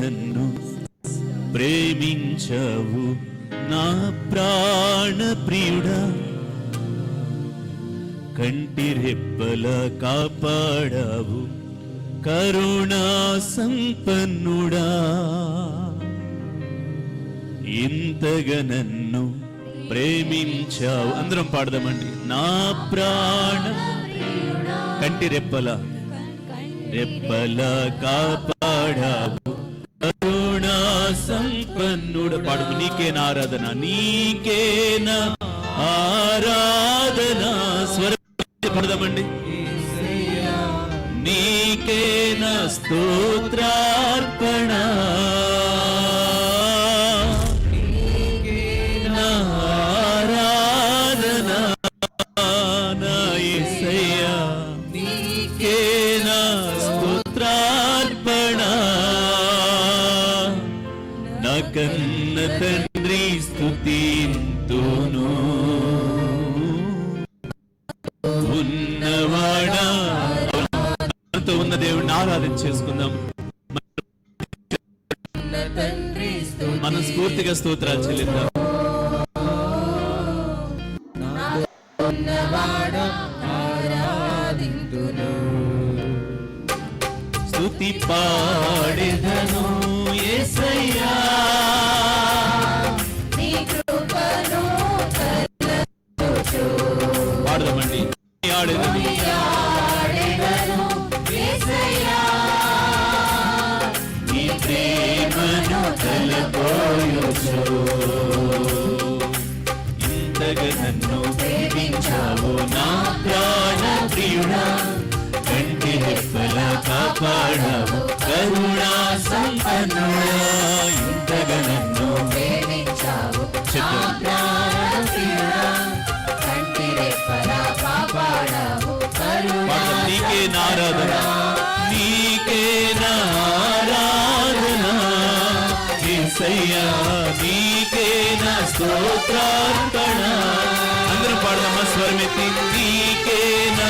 నన్ను ప్రేమించావు నా ప్రాణ ప్రియుడా. కంటి రెప్పల కాపాడావు కరుణా సంపన్నుడా. ఇంతగా నన్ను ప్రేమించావు. అందరం పాడదామండి. నా ప్రాణ కంటి రెప్పల రెప్పల కాపాడావు. కరుణా సంపన్నుడు. పాడు నీకేనా ఆరాధన? నీకేనా ఆరాధన? స్వరం పడదామండి. నీకేనా స్తోత్రార్పణ? ఆరాధన? నా యేసయ్యా నీకేనా కన్న తండ్రి స్తుతింతును ఉన్నవాడా ఉన్న దేవుడిని ఆరాధన చేసుకుందాం మనం స్ఫూర్తిగా స్తోత్రాలు చెల్లిద్దాం। స్తుతి పాడెదను పాడదామండి. ఆడేదని ప్రేమను తలపోయొచ్చు. ఇంతగా నన్ను ప్రేమించావు నా ప్రాణ ప్రియుడా కంటి కాపాడావు. నీకే నీకే నారాధన ఏసయ్యా నీకే నా స్తోత్రార్పణ. అందరూ పాడదామా స్వరమెత్తి నీకే నా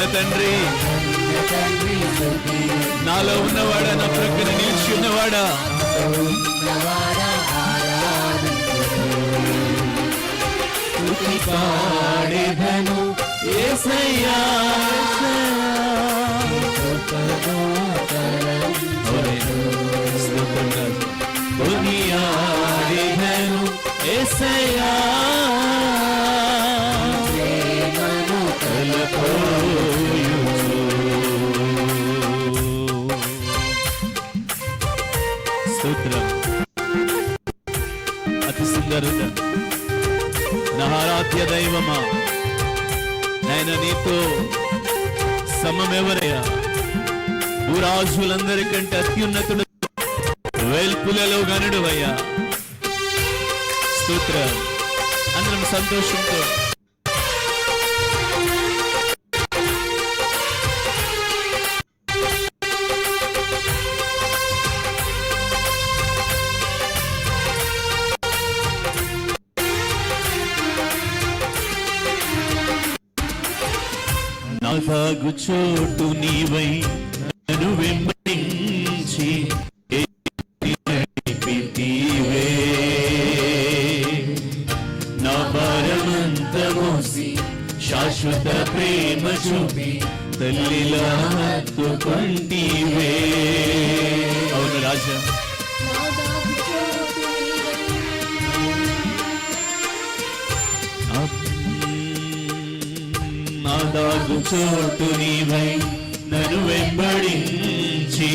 ఉన్న తండ్రి. నాలో ఉన్నవాడా నా ప్రక్కన నిలిచి ఉన్నవాడా? స్తుతి పాడెదను స్తోత్రం అతి సుందరుడ. నహారాధ్య దైవమా? నాయన నీతో సమమెవరయ్యా? భూరాజులందరికంటే అత్యున్నతుడు వేల్పులలో గనుడు అయ్యా సూత్ర అందరం సంతోషంతో సాగు చోటు నీవై. చోటు నీవై నన్ను వెంబడించి.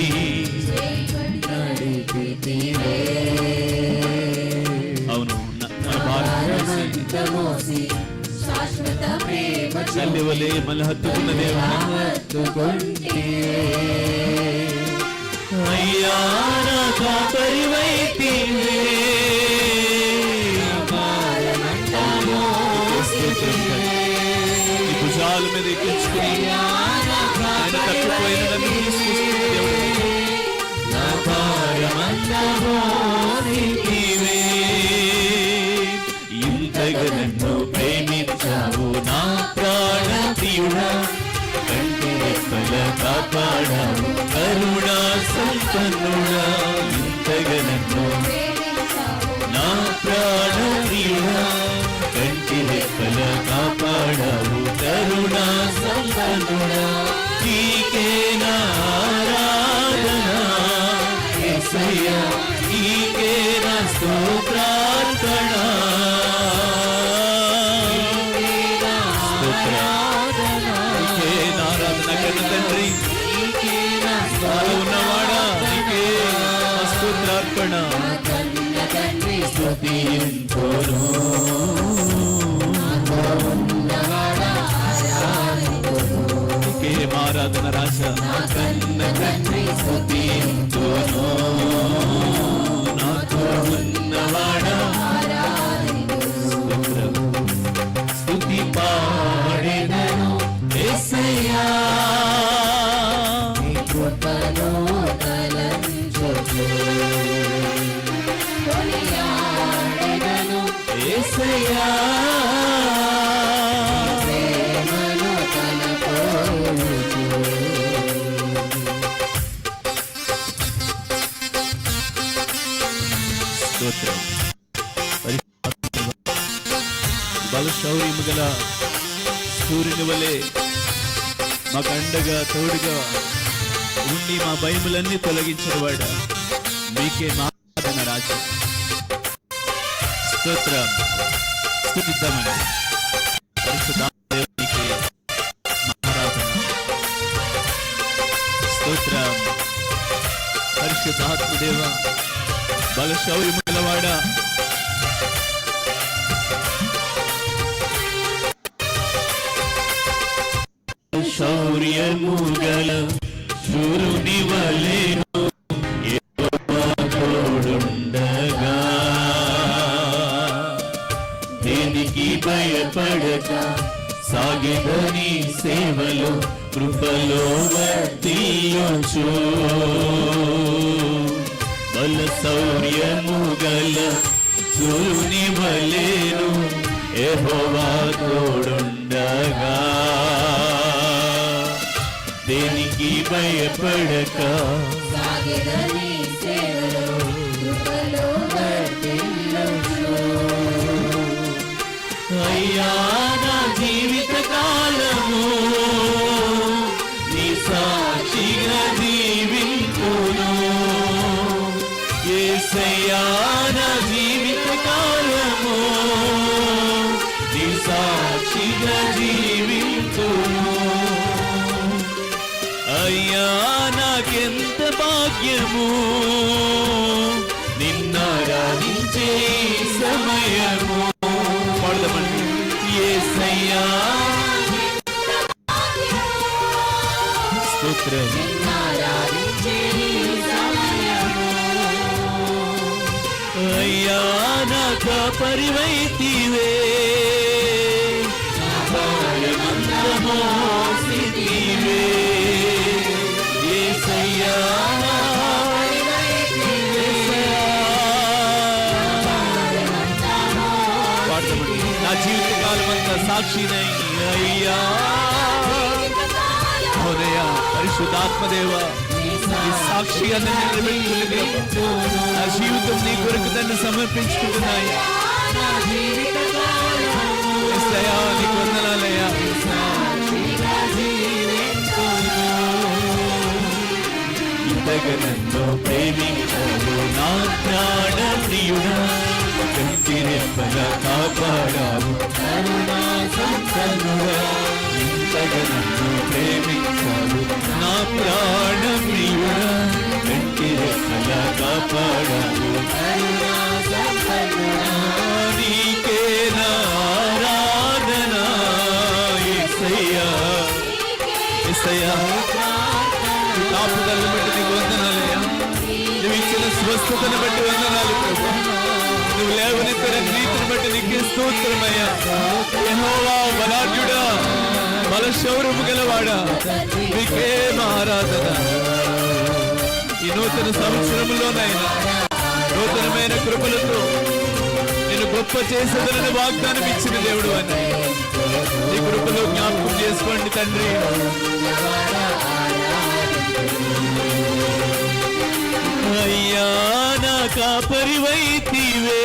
అవును నా- నా భారం మోసి శాశ్వత ప్రేమ తల్లి వలె మన హత్తుకున్న దేవుని కాపాడావు. కరుణా సంపన్నుడా ఇంతగా నా ప్రాణ ప్రియుడా కంటి రెక్కల కాపాడావు. కరుణా సంపన్నుడా నీకే నా ఆరాధన. నీకే నా స్తోత్రా. ఉన్నవాడా నీకే నా స్తోత్రార్పణ కన్న తండ్రి స్తుతింతును నీకే ఆరాధన రాజా కన్న తండ్రి స్తుతింతును నాతో ఉన్నవాడా స్తుతి పాడెదను గల సూర్యుని వలె మాకు అండగా తోడుగా ఉండి మా భయములన్నీ తొలగించిన వాడ మీకే మాదన రాజు. స్తోత్రం. స్థుతిద్దామని పరిశుద్ధాత్మ దేవునికి మహారాధన స్తోత్రం. పరిశుద్ధాత్మ దేవ శౌర్యము గల శూరుని వలెను తోడుండగా దేనికి భయపడక సాగెదని సేవలో కృపలో వర్తిల్లుచు బల శౌర్యము గల సూర్యుని వలెను యెహోవా తోడుండ భయపడక అయ్యా నా జీవిత కాలము నీ సాక్షిగా జీవించును. ఏసయ్యా నా జీవిత కాలము నీ సాక్షిగా జీవించును. అయ్యా నాకెంత భాగ్యము? నిన్నారాధించే సమయము. పాడదామండి. యేసయ్యా స్తోత్రం. అయ్యా నాక పరివైతివే. సాక్షినై అయ్యా హృదయ పరిశుద్ధాత్మదేవ ఈ సాక్షి అని నిలబెట్టుకుని నా జీవితం నీ కొరకు దాన్ని సమర్పించుకుంటున్నాయి నీకు వందనాలయ్యా ఇంతగా నన్ను నా ప్రాణ ప్రియుడా కంటి రెప్పగా కాపాడావు ఇంతగా నన్ను ప్రేమించావు నా ప్రాణ ప్రియుడా కంటి రెప్పగా కాపాడావు నీకే నా ఆరాధన యేసయ్యా కాపుదలను బట్టి నీకు వందనాలయ్యా నువ్వు ఇచ్చిన స్వస్థతను బట్టి వందనాలు ప్రభు నువ్వు లేవనెత్తిన నీతిని బట్టి నీకే స్తోత్రమయ్యా యహోవా బలాఢ్యుడా బల శౌర్యము గలవాడా నీకే ఆరాధన ఈ నూతన సంవత్సరంలోనైనా నూతనమైన కృపలతో నేను గొప్ప చేసేదనని వాగ్దానం ఇచ్చిన దేవుడు అని. ఈ కృపలో జ్ఞాపకం చేసుకోండి తండ్రి. అయ్యా. నా కాపరివైతివే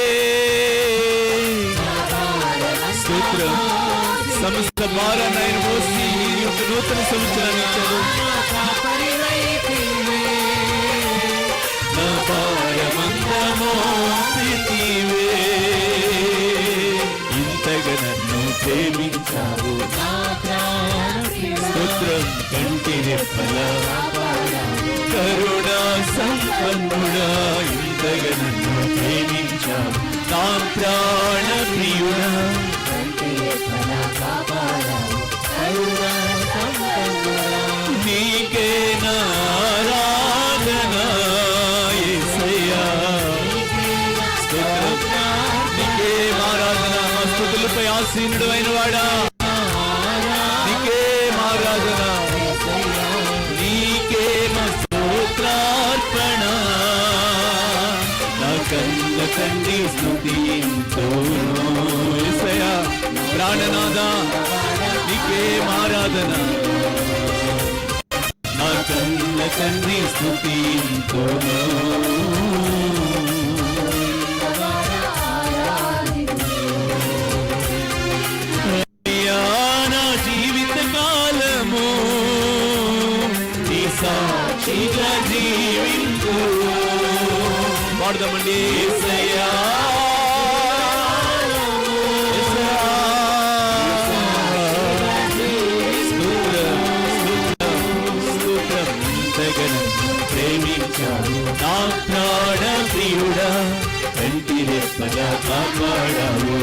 సమస్త భారాన్ని మోసి ఈ యొక్క నూతన సంవత్సరాన్ని ఇచ్చారు ఇంతగా ప్రేమించావు. స్తోత్రం కంటి రెప్పల కరుణా సంపన్నుడా ఇంతగా నన్ను ప్రేమించావు. నా ప్రాణ ప్రియుడా. నీకే నా కన్న తండ్రి స్తుతింతును అయ్యా, జీవిత కాలము సాక్షిగా జీవించు పాడదామండి. వచ్చాడు నా ప్రాణ ప్రియుడా. కంటి రెప్పగా కాపాడావు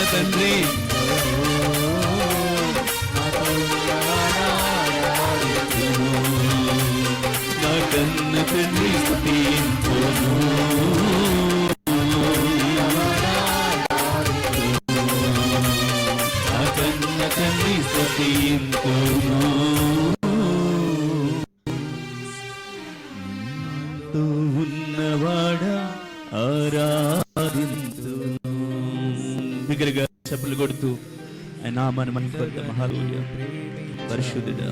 నా తండ్రి. నా కన్న తండ్రి స్థుతింతును నా కన్న తండ్రి స్థుతింతును ఉన్నవాడా దగ్గరగా చెప్పులు కొడుతూ ఆయన మన మహిమ పరిశుద్ధుడా.